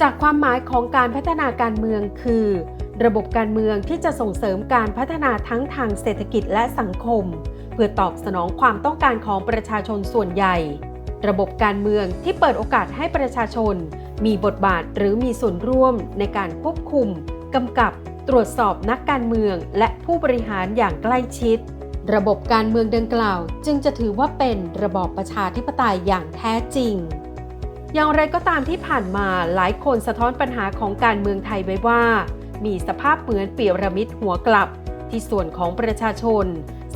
จากความหมายของการพัฒนาการเมืองคือ ระบบการเมืองที่จะส่งเสริมการพัฒนาทั้งทางเศรษฐกิจและสังคม เพื่อตอบสนองความต้องการของประชาชนส่วนใหญ่ ระบบการเมืองที่เปิดโอกาสให้ประชาชน มีบทบาทหรือมีส่วนร่วมในการควบคุมกำกับตรวจสอบนักการเมืองและผู้บริหารอย่างใกล้ชิด ระบบการเมืองดังกล่าว จึงจะถือว่าเป็นระบอบประชาธิปไตยอย่างแท้จริง อย่างไรก็ตามที่ผ่านมาหลายคนสะท้อนปัญหาของการเมืองไทยไว้ว่า มีสภาพเหมือนเปียระมิดหัวกลับ ที่ส่วนของประชาชน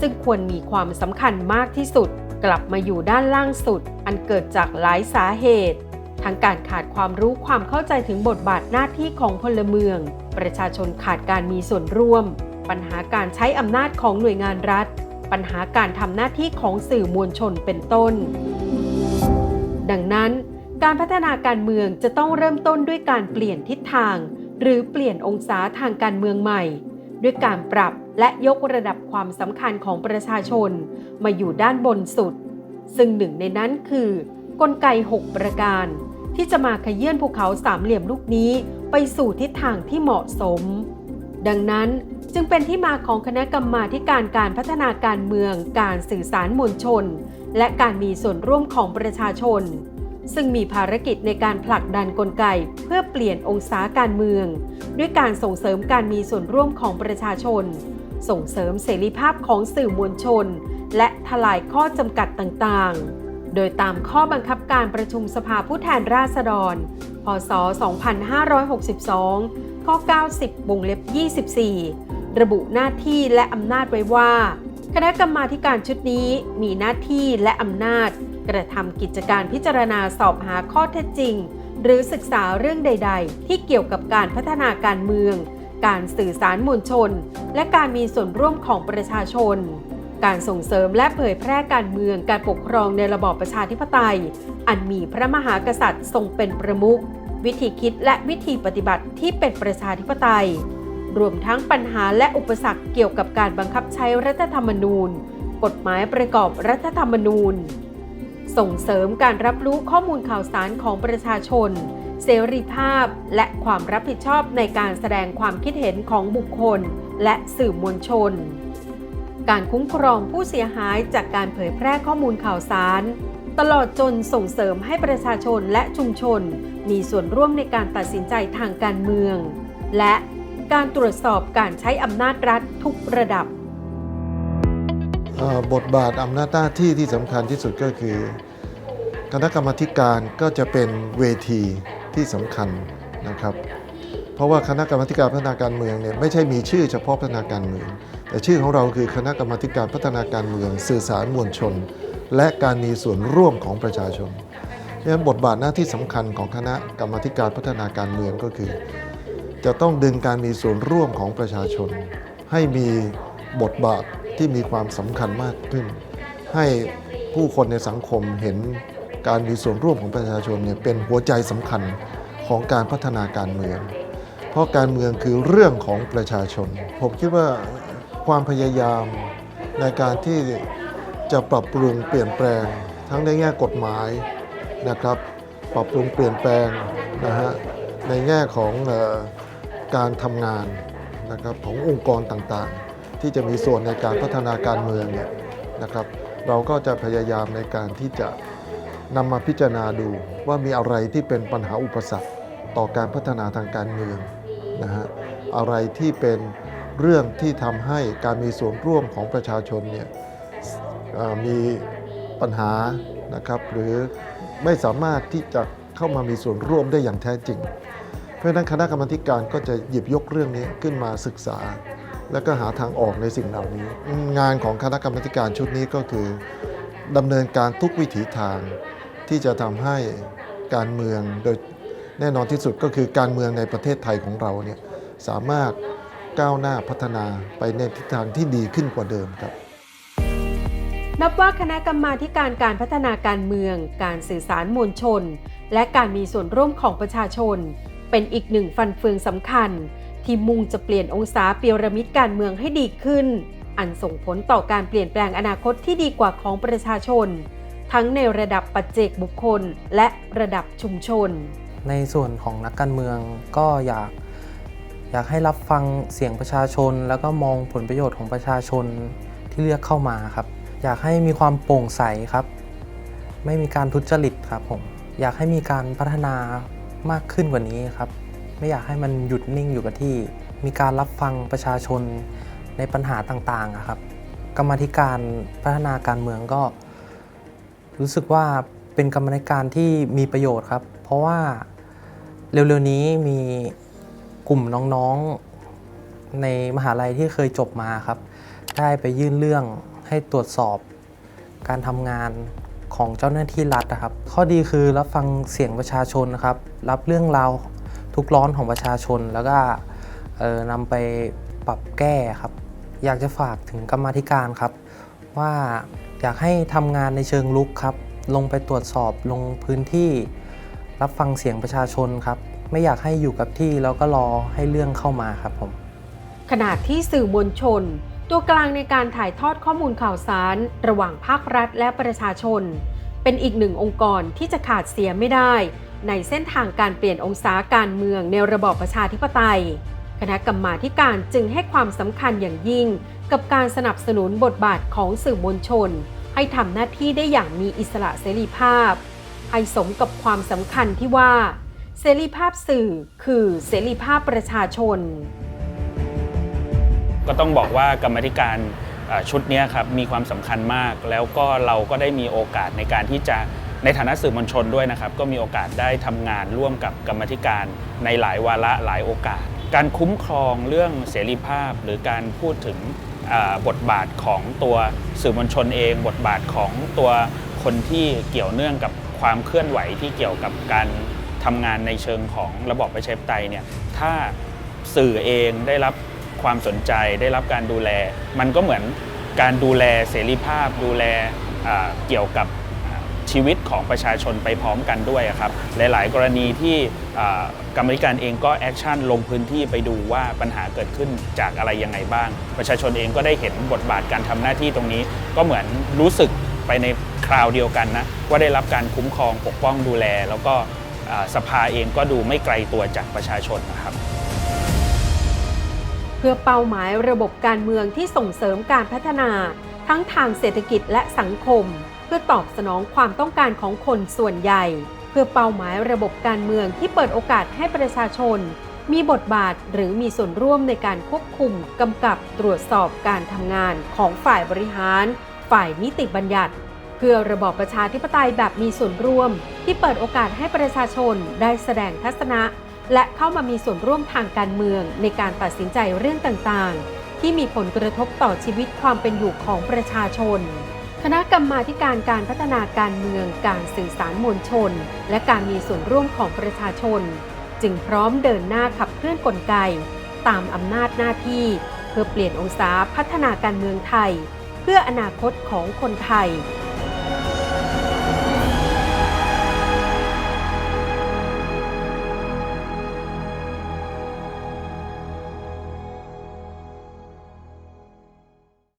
ซึ่งควรมีความสำคัญมากที่สุด กลับมาอยู่ด้านล่างสุด อันเกิดจากหลายสาเหตุ ทั้งการขาดความรู้ความเข้าใจถึงบทบาทหน้าที่ของพลเมือง ประชาชนขาดการมีส่วนร่วม ปัญหาการใช้อำนาจของหน่วยงานรัฐ ปัญหาการทำหน้าที่ของสื่อมวลชนเป็นต้นดังนั้น การพัฒนาการเมืองจะต้องเริ่มต้นด้วยการเปลี่ยนทิศทาง หรือเปลี่ยนองศาทางการเมืองใหม่ ด้วยการปรับและยกระดับความสำคัญของประชาชน มาอยู่ด้านบนสุด ซึ่งหนึ่งในนั้นคือ กลไก 6 ประการ ที่จะมาขยื่นภูเขาสามเหลี่ยมลูกนี้ไปสู่ทิศทางที่เหมาะสม ดังนั้นจึงเป็นที่มาของคณะกรรมาการการพัฒนาการเมือง การสื่อสารมวลชน และการมีส่วนร่วมของประชาชน ซึ่งมีภารกิจในการผลักดันกลไก เพื่อเปลี่ยนองศาการเมือง ด้วยการส่งเสริมการมีส่วนร่วมของประชาชน ส่งเสริมเสรีภาพของสื่อมวลชน และทลายข้อจำกัดต่างๆ โดยตามข้อบังคับการประชุมสภาผู้แทนราษฎร พศ 2562 ข้อ 90วงเล็บ 24 ระบุหน้าที่และอำนาจไว้ว่า คณะกรรมาการชุดนี้มีหน้าที่และอำนาจ กระทำกิจการพิจารณาสอบหาข้อเท็จจริง หรือศึกษาเรื่องใด ๆ ที่เกี่ยวกับการพัฒนาการเมือง การสื่อสารมวลชน และการมีส่วนร่วมของประชาชน การส่งเสริมและเผยแพร่การเมืองการปกครองในระบอบประชาธิปไตย อันมีพระมหากษัตริย์ทรงเป็นประมุขวิธีคิดและวิธีปฏิบัติที่เป็นประชาธิปไตย รวมทั้งปัญหาและอุปสรรคเกี่ยวกับการบังคับใช้รัฐธรรมนูญ กฎหมายประกอบรัฐธรรมนูญ ส่งเสริมการรับรู้ข้อมูลข่าวสารของประชาชน เสรีภาพ และความรับผิดชอบในการแสดงความคิดเห็นของบุคคล และสื่อมวลชน การคุ้มครองผู้เสียหายจากการเผยแพร่ข้อมูลข่าวสาร ตลอดจนส่งเสริมให้ประชาชนและชุมชน มีส่วนร่วมในการตัดสินใจทางการเมือง และการตรวจสอบการใช้อำนาจรัฐทุกระดับ บทบาทอำนาจหน้าที่ที่สำคัญที่สุดก็คือ คณะกรรมาธิการก็จะเป็นเวทีที่สำคัญนะครับ เพราะว่าคณะกรรมการพัฒนาการเมืองเนี่ยไม่ใช่มีชื่อเฉพาะพัฒนาการเมือง แต่ชื่อของเราคือคณะกรรมการพัฒนาการเมือง สื่อสารมวลชน และการมีส่วนร่วมของประชาชนดังนั้นบทบาทหน้าที่สำคัญของคณะกรรมการพัฒนาการเมืองก็คือ จะต้องดึงการมีส่วนร่วมของประชาชน ให้มีบทบาท ที่มีความสำคัญมากขึ้น ให้ผู้คนในสังคมเห็นการมีส่วนร่วมของประชาชนเนี่ยเป็นหัวใจสำคัญของการพัฒนาการเมือง เพราะการเมืองคือเรื่องของประชาชน ผมคิดว่าความพยายามในการที่จะปรับปรุงเปลี่ยนแปลง ทั้งในแง่กฎหมายนะครับ ปรับปรุงเปลี่ยนแปลงนะฮะในแง่ของอการทำงานนะครับขององค์กรต่างๆ ที่จะมีส่วนในการพัฒนาการเมืองเนี่ยนะครับ เราก็จะพยายามในการที่จะนำมาพิจารณาดูว่ามีอะไรที่เป็นปัญหาอุปสรรคต่อการพัฒนาทางการเมืองนะฮะอะไรที่เป็นเรื่องที่ทำให้การมีส่วนร่วมของประชาชนเนี่ยมีปัญหานะครับ หรือไม่สามารถที่จะเข้ามามีส่วนร่วมได้อย่างแท้จริง เพราะฉะนั้นคณะกรรมการก็จะหยิบยกเรื่องนี้ขึ้นมาศึกษา แล้วก็หาทางออกในสิ่งเหล่านี้ งานของคณะกรรมาธิการชุดนี้ก็คือดำเนินการทุกวิถีทางที่จะทำให้การเมืองโดยแน่นอนที่สุดก็คือการเมืองในประเทศไทยของเราเนี่ยสามารถก้าวหน้าพัฒนาไปในทิศทางที่ดีขึ้นกว่าเดิมครับ นับว่าคณะกรรมาการการพัฒนาการเมือง การสื่อสารมวลชน และการมีส่วนร่วมของประชาชน เป็นอีกหนึ่งฟันเฟืองสำคัญ ที่มุ่งจะเปลี่ยนองศาปีระมิดการเมืองให้ดีขึ้น อันส่งผลต่อการเปลี่ยนแปลงอนาคตที่ดีกว่าของประชาชน ทั้งในระดับปัจเจกบุคคล และระดับชุมชน ในส่วนของนักการเมืองก็อยากอยากให้รับฟังเสียงประชาชน แล้วก็มองผลประโยชน์ของประชาชนที่เลือกเข้ามาครับ อยากให้มีความโปร่งใสครับ ไม่มีการทุจริตครับผมอยากให้มีการพัฒนามากขึ้นกว่านี้ครับ ไม่อยากให้มันหยุดนิ่งอยู่กับที่ มีการรับฟังประชาชนในปัญหาต่างๆครับ กรรมธิการพัฒนาการเมืองก็ รู้สึกว่าเป็นกรรมธิการที่มีประโยชน์ครับ เพราะว่าเร็วๆนี้มีกลุ่มน้องๆในมหาลัยที่เคยจบมาครับ ได้ไปยื่นเรื่องให้ตรวจสอบการทำงานของเจ้าหน้าที่รัฐนะครับ ข้อดีคือรับฟังเสียงประชาชนนะครับ รับเรื่องราว ทุกร้อนของประชาชนแล้วก็นำไปปรับแก้ครับ อยากจะฝากถึงกรรมธิการครับ ว่าอยากให้ทำงานในเชิงลุกครับ ลงไปตรวจสอบลงพื้นที่ รับฟังเสียงประชาชนครับ ไม่อยากให้อยู่กับที่แล้วก็รอให้เรื่องเข้ามาครับผมขณะที่สื่อมวลชน ตัวกลางในการถ่ายทอดข้อมูลข่าวสาร ระหว่างภาครัฐและประชาชน เป็นอีกหนึ่งองค์กรที่จะขาดเสียไม่ได้ ในเส้นทางการเปลี่ยนองศาการเมืองในระบอบประชาธิปไตย คณะกรรมาการจึงให้ความสำคัญอย่างยิ่ง กับการสนับสนุนบทบาทของสื่อมวลชน ให้ทำหน้าที่ได้อย่างมีอิสระเสรีภาพ ให้สมกับความสำคัญที่ว่า เสรีภาพสื่อคือเสรีภาพประชาชน ก็ต้องบอกว่ากรรมธิการ ชุดนี้ครับมีความสำคัญมาก แล้วก็เราก็ได้มีโอกาสในการที่จะในฐานะสื่อมวลชนด้วยนะครับ ก็มีโอกาสได้ทำงานร่วมกับกรรมธิการในหลายวาระหลายโอกาส การคุ้มครองเรื่องเสรีภาพ หรือการพูดถึงบทบาทของตัวสื่อมวลชนเอง บทบาทของตัวคนที่เกี่ยวเนื่องกับความเคลื่อนไหวที่เกี่ยวกับการทำงานในเชิงของระบอบประชาธิปไตยเนี่ยถ้าสื่อเองได้รับ ความสนใจได้รับการดูแล มันก็เหมือนการดูแลเสรีภาพ ดูแลเกี่ยวกับชีวิตของประชาชนไปพร้อมกันด้วยครับ หลายๆ กรณีที่กรรมธิการเองก็แอคชั่นลงพื้นที่ไปดูว่าปัญหาเกิดขึ้นจากอะไรยังไงบ้าง ประชาชนเองก็ได้เห็นบทบาทการทำหน้าที่ตรงนี้ ก็เหมือนรู้สึกไปในคราวเดียวกันนะว่าได้รับการคุ้มครองปกป้องดูแล แล้วก็สภาเองก็ดูไม่ไกลตัวจากประชาชนนะครับ พื่อเป้าหมายระบบการเมืองที่ส่งเสริมการพัฒนา ทั้งทางเศรษฐกิจและสังคม เพื่อตอบสนองความต้องการของคนส่วนใหญ่ เพื่อเป้าหมายระบบการเมืองที่เปิดโอกาสให้ประชาชน มีบทบาทหรือมีส่วนร่วมในการควบคุมกำกับตรวจสอบการทำงานของฝ่ายบริหาร ฝ่ายนิติบัญญัติ เพื่อระบอบประชาธิปไตยแบบมีส่วนร่วม ที่เปิดโอกาสให้ประชาชนได้แสดงทัศนะ และเข้ามามีส่วนร่วมทางการเมืองในการตัดสินใจเรื่องต่างๆ ที่มีผลกระทบต่อชีวิตความเป็นอยู่ของประชาชน คณะกรรมาการการพัฒนาการเมืองการสื่อสารมวลชน และการมีส่วนร่วมของประชาชน จึงพร้อมเดินหน้าขับเคลื่อนกลไก ตามอำนาจหน้าที่ เพื่อเปลี่ยนองศาพัฒนาการเมืองไทย เพื่ออนาคตของคนไทย